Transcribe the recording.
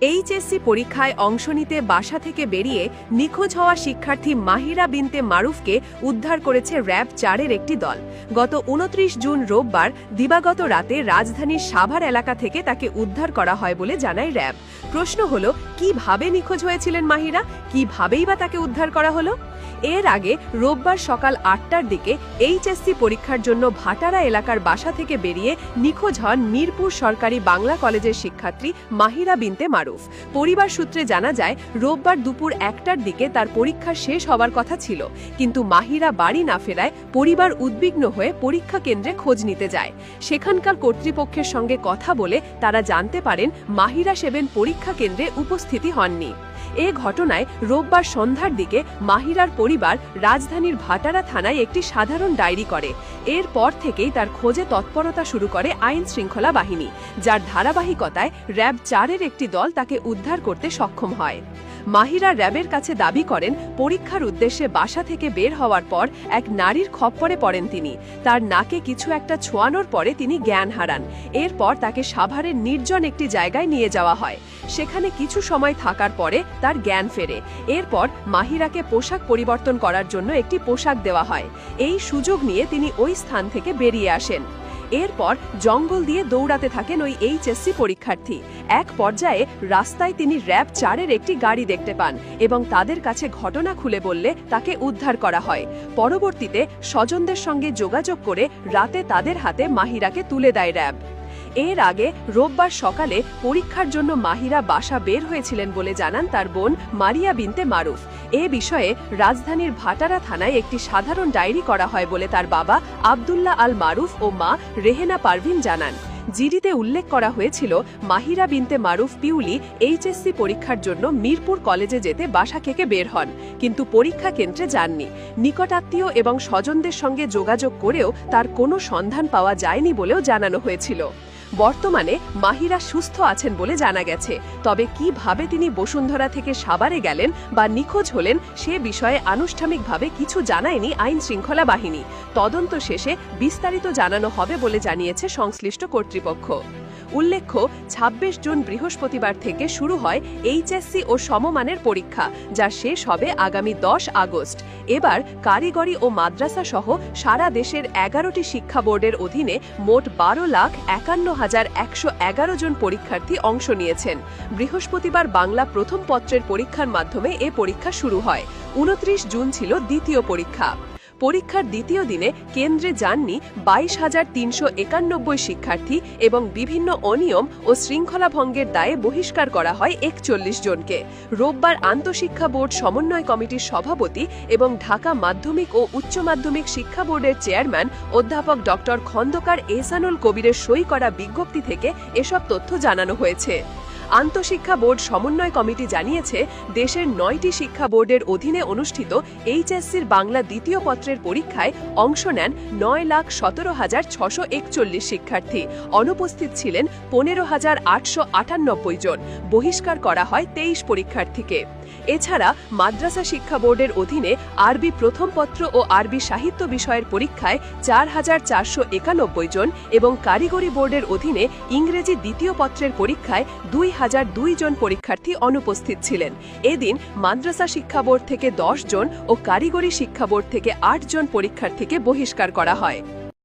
HSC পরীক্ষায় অংশ নিতে বাসা থেকে বেরিয়ে নিখোঁজ হওয়া শিক্ষার্থী মাহিরা বিনতে মারুফকে উদ্ধার করেছে র্যাব চারের একটি দল। গত উনত্রিশ জুন রোববার দিবাগত রাতে রাজধানীর সাভার এলাকা থেকে তাকে উদ্ধার করা হয় বলে জানায় র্যাব। প্রশ্ন হলো, কীভাবে নিখোঁজ হয়েছিলেন মাহিরা? কিভাবেই বা তাকে উদ্ধার করা হলো? এর আগে রোববার সকাল আটটার দিকে এইচএসসি পরীক্ষার জন্য ভাটারা এলাকার বাসা থেকে বেরিয়ে নিখোঁজ হন মিরপুর সরকারি বাংলা কলেজের শিক্ষার্থী মাহিরা বিনতে মারুফ। পরিবার সূত্রে জানা যায়, রোববার দুপুর একটার দিকে তার পরীক্ষা শেষ হবার কথা ছিল। কিন্তু মাহিরা বাড়ি না ফেরায় পরিবার উদ্বিগ্ন হয়ে পরীক্ষা কেন্দ্রে খোঁজ নিতে যায়। সেখানকার কর্তৃপক্ষের সঙ্গে কথা বলে তারা জানতে পারেন, মাহিরা সেবেন পরীক্ষা কেন্দ্রে উপস্থিতি হননি। এ ঘটনায় রোববার সন্ধ্যার দিকে মাহিরার পরিবার রাজধানীর ভাটারা থানায় একটি সাধারণ ডায়েরি করে। এরপর থেকেই তার খোঁজে তৎপরতা শুরু করে আইন শৃঙ্খলা বাহিনী, যার ধারাবাহিকতায় র্যাব চারের একটি দল তাকে উদ্ধার করতে সক্ষম হয়। মাহিরা র্যাবের কাছে দাবি করেন, পরীক্ষার উদ্দেশ্যে বাসা থেকে বের হওয়ার পর এক নারীর খপ্পরে পড়েন তিনি। তার নাকে কিছু একটা ছোঁয়ানোর পরে তিনি জ্ঞান হারান। এরপর তাকে সাভারের নির্জন একটি জায়গায় নিয়ে যাওয়া হয়। সেখানে কিছু সময় থাকার পরে তার জ্ঞান ফেরে। এরপর মাহিরাকে পোশাক পরিবর্তন করার জন্য একটি পোশাক দেওয়া হয়। এই সুযোগ নিয়ে তিনি ওই স্থান থেকে বেরিয়ে আসেন। এরপর জঙ্গল দিয়ে দৌড়াতে থাকেন ওই এইচএসসি পরীক্ষার্থী। এক পর্যায়ে রাস্তায় তিনি র্যাব চারের একটি গাড়ি দেখতে পান এবং তাদের কাছে ঘটনা খুলে বললে তাকে উদ্ধার করা হয়। পরবর্তীতে স্বজনদের সঙ্গে যোগাযোগ করে রাতে তাদের হাতে মাহিরাকে তুলে দেয় র্যাব। এর আগে রোববার সকালে পরীক্ষার জন্য মাহিরা বাসা বের হয়েছিলেন বলে জানান তার বোন মারিয়া বিনতে মারুফ। এ বিষয়ে রাজধানীর ভাটারা থানায় একটি সাধারণ ডায়েরি করা হয় বলে তার বাবা আবদুল্লাহ আল মারুফ ও মা রেহেনা পারভিন জানান। জিডিতে উল্লেখ করা হয়েছিল, মাহিরা বিনতে মারুফ পিউলি এইচএসসি পরীক্ষার জন্য মিরপুর কলেজে যেতে বাসা থেকে বের হন, কিন্তু পরীক্ষা কেন্দ্রে যাননি। নিকটাত্মীয় এবং স্বজনদের সঙ্গে যোগাযোগ করেও তার কোনো সন্ধান পাওয়া যায়নি বলেও জানানো হয়েছিল। বর্তমানে মাহিরা সুস্থ আছেন বলে জানা গেছে। তবে কীভাবে তিনি বসুন্ধরা থেকে সাবারে গেলেন বা নিখোঁজ হলেন সে বিষয়ে আনুষ্ঠানিকভাবে কিছু জানায়নি আইন শৃঙ্খলা বাহিনী। তদন্ত শেষে বিস্তারিত জানানো হবে বলে জানিয়েছে সংশ্লিষ্ট কর্তৃপক্ষ। উল্লেখ্য ২৬ জুন বৃহস্পতিবার থেকে শুরু হয় এইচএসসি ও সমমানের পরীক্ষা, যা শেষ হবে আগামী দশ আগস্ট। এবার কারিগরি ও মাদ্রাসা সহ সারা দেশের এগারোটি শিক্ষা বোর্ডের অধীনে মোট বারো লাখ একান্ন হাজার একশো এগারো জন পরীক্ষার্থী অংশ নিয়েছেন। বৃহস্পতিবার বাংলা প্রথম পত্রের পরীক্ষার মাধ্যমে এ পরীক্ষা শুরু হয়। উনত্রিশ জুন ছিল দ্বিতীয় পরীক্ষা। পরীক্ষার দ্বিতীয় দিনে কেন্দ্রে যাননি বাইশ হাজার তিনশো একানব্বই শিক্ষার্থী এবং বিভিন্ন অনিয়ম ও শৃঙ্খলা ভঙ্গের দায়ে বহিষ্কার করা হয় একচল্লিশ জনকে। রোববার আন্তঃশিক্ষা বোর্ড সমন্বয় কমিটির সভাপতি এবং ঢাকা মাধ্যমিক ও উচ্চ মাধ্যমিক শিক্ষা বোর্ডের চেয়ারম্যান অধ্যাপক ডক্টর খন্দকার এহসানুল কবিরের সই করা বিজ্ঞপ্তি থেকে এসব তথ্য জানানো হয়েছে। আন্তঃশিক্ষা বোর্ড সমন্বয় কমিটি জানিয়েছে, দেশের নয়টি শিক্ষা বোর্ডের অধীনে অনুষ্ঠিত এইচএসসির বাংলা দ্বিতীয় পত্রের পরীক্ষায় অংশ নেন নয় লাখ সতেরো হাজার ছশো একচল্লিশ শিক্ষার্থী। অনুপস্থিত ছিলেন পনেরো হাজার আটশো আটানব্বই জন। বহিষ্কার করা হয় তেইশ পরীক্ষার্থীকে। এছাড়া মাদ্রাসা শিক্ষা বোর্ডের অধীনে আরবি প্রথম পত্র ও আরবি সাহিত্য বিষয়ের পরীক্ষায় চার হাজার চারশো একানব্বই জন এবং কারিগরি বোর্ডের অধীনে ইংরেজি দ্বিতীয় পত্রের পরীক্ষায় দুই হাজার দুই জন পরীক্ষার্থী অনুপস্থিত ছিলেন। এদিন মাদ্রাসা শিক্ষা বোর্ড থেকে দশ জন ও কারিগরি শিক্ষা বোর্ড থেকে আট জন পরীক্ষার্থীকে বহিষ্কার করা হয়।